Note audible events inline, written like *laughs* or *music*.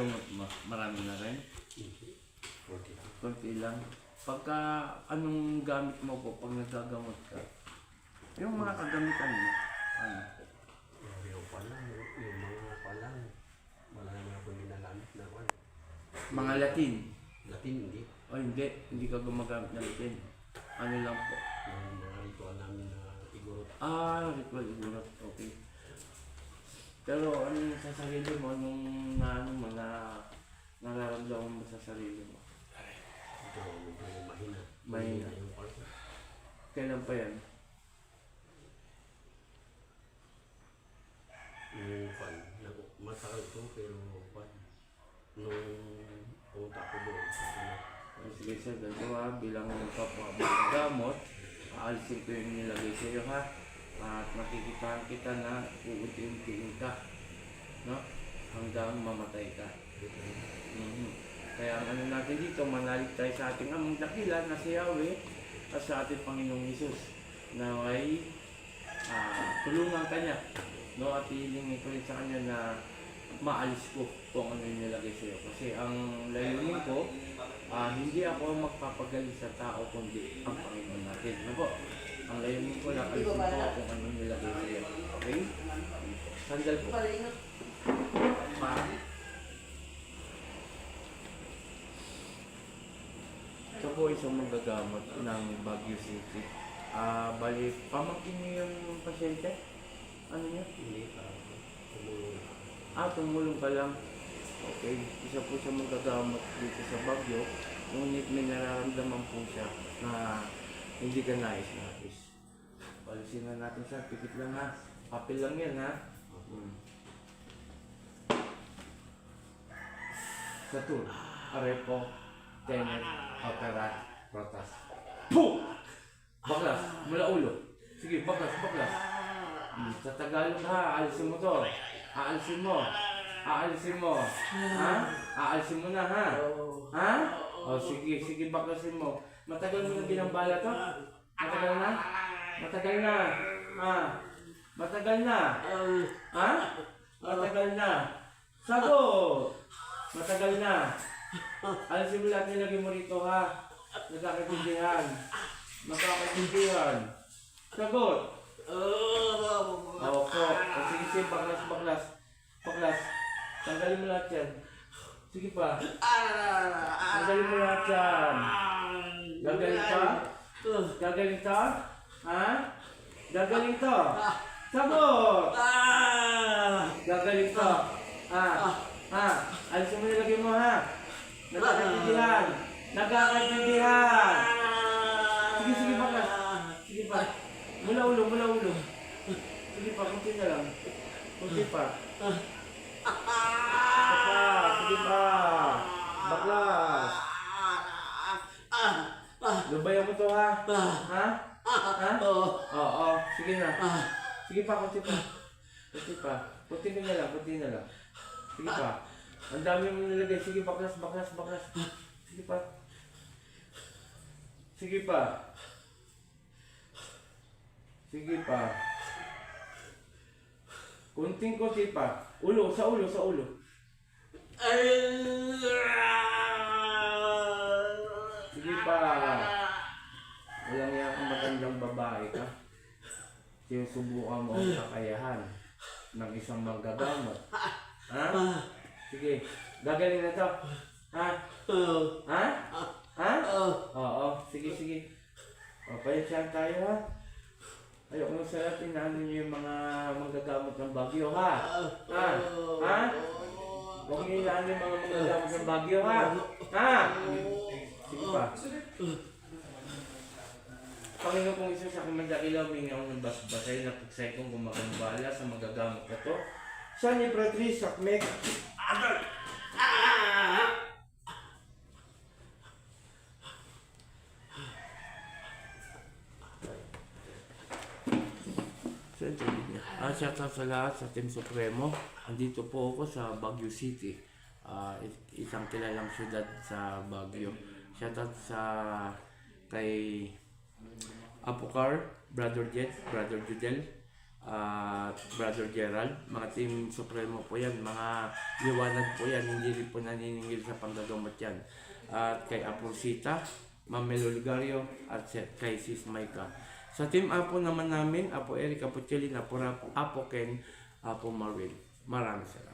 Mo, marami na rin. 40 lang. Kunti lang. Pagka anong gamit mo po pag nagagamot ka? Yung mga kagamitan mo. Ano? Yung pa lang, yung mga pa lang. Wala naman ako ginagamit na kwan. Mga Latin. Latin, hindi. O hindi, hindi ka gumagamit ng Latin. Ano lang po. Yung mga ritual namin na igorot. Ah, ritual igurot. Okay. Pero ano yung sa sarili mo, anong na, ano mo, na nararamdaman mo sa sarili mo? Ito, medyo mahina. Mahina. yung kwan. Kailan pa yan? Yung kwan. nag- Matagal to, pero kwan. Nung punta ko doon. Sige sir, ganito ha, bilang gamot, aalisin ko yung nilagay sa iyo ha. At makikitahan kita na uunti-untiin ka. No? Hanggang mamatay ka. Mhm. Kaya ang ano natin dito, manalig tayo sa ating amang dakila na si Yahweh at sa ating Panginoong Isus na may ah, tulungan kanya. No? At hilingin ko rin sa kanya na maalis ko kung ano yung nilagay sa iyo. Kasi ang layunin ko, ah, hindi ako magpapagaling sa tao kundi ang Panginoon natin. Ano po? Ang layunin ko na alisin ko kung ano yung nilagay sa iyo. Okay? Sandal po. Po isang magagamot ng Baguio City. Ah, bali, pamangkin niyo yung pasyente? Ano niya? Hindi pa. Ah, tumulong ka lang. Okay, isa po siya magagamot dito sa Baguio. Ngunit may nararamdaman po siya na hindi ka nais-nais. Palisin na natin siya, pikit lang ha. Papel lang yan ha. Hmm. Sa tour, arepo, tenet, opera, protas. Puh! Baklas, mula ulo. Sige, baklas, baklas. Hmm, Sa Tagalog ha, alisin mo to. Aalisin mo. Aalisin mo. Ha? Aalisin mo na ha. Ha? O sige, sige baklasin mo. Matagal mo na binambala to? Matagal na? Matagal na. Ha? Matagal na. Ha? Matagal na. Sagot! Matagal na. *laughs* Alisin mo lahat nilagay mo rito ha. Nagkakatindihan. Magkakatindihan. Sagot! Opo. O sige, sige, baklas, baklas. Baklas. Tanggalin mo lahat yan. Sige pa. Tanggalin mo lahat yan. Gagaling ka? Gagaling ka? Ha? Gagaling ka? Sagot! Gagaling ka? Ha? Ha? Alisin mo nilagay mo ha? Nagkakaintindihan. Nagkakaintindihan. Sige, sige, baklas. Sige pa. Mula ulo, mula ulo. Sige pa, kunti na lang. Kunti pa. Pa, sige pa. Baklas. Lubayan mo to ha? Ha? Ha? Oo, sige na. Sige pa, kunti pa. Kunti pa. Kunti na lang, kunti na lang. Sige pa. Ang dami mo nilagay. Sige, baklas, baklas, baklas. Sige pa. Sige pa. Sige pa. Kunting-kunti pa. Ulo, sa ulo, sa ulo. Sige pa. Walang yan ang magandang babae ka. Sinusubukan mo ang kakayahan ng isang manggagamot. Ha? Sige. Gagaling na to. Ha? Ha? Ha? Oo. Sige, sige. O, payasyan tayo ha. Ayoko nang salatin na ano niyo yung mga manggagamot ng bagyo ha. Ha? Ha? Huwag niyo ilaan yung mga manggagamot ng bagyo ha. Ha? Sige pa. Panginoon kong isa sa aking mandakilaw, may nga akong basbasay na pagsay kong gumagambala sa magagamot na to. Siya ni Patrice Sakmek. Ah, shout out sa lahat sa Team Supremo. Andito po ako sa Baguio City. Is- isang kilalang syudad sa Baguio. Shout out sa kay Apocar, Brother Jet, Brother Judel, at Brother Gerald. Mga Team Supremo po yan. Mga liwanag po yan. Hindi rin po naniningil sa panggagamot yan. At kay Apulsita, Ma'am Melo Ligario, at kay Sis Maika. Sa Team Apo naman namin, Apo Eric, Apo Chelin, Apo Apo Ken, Apo Marvin. Maraming salamat.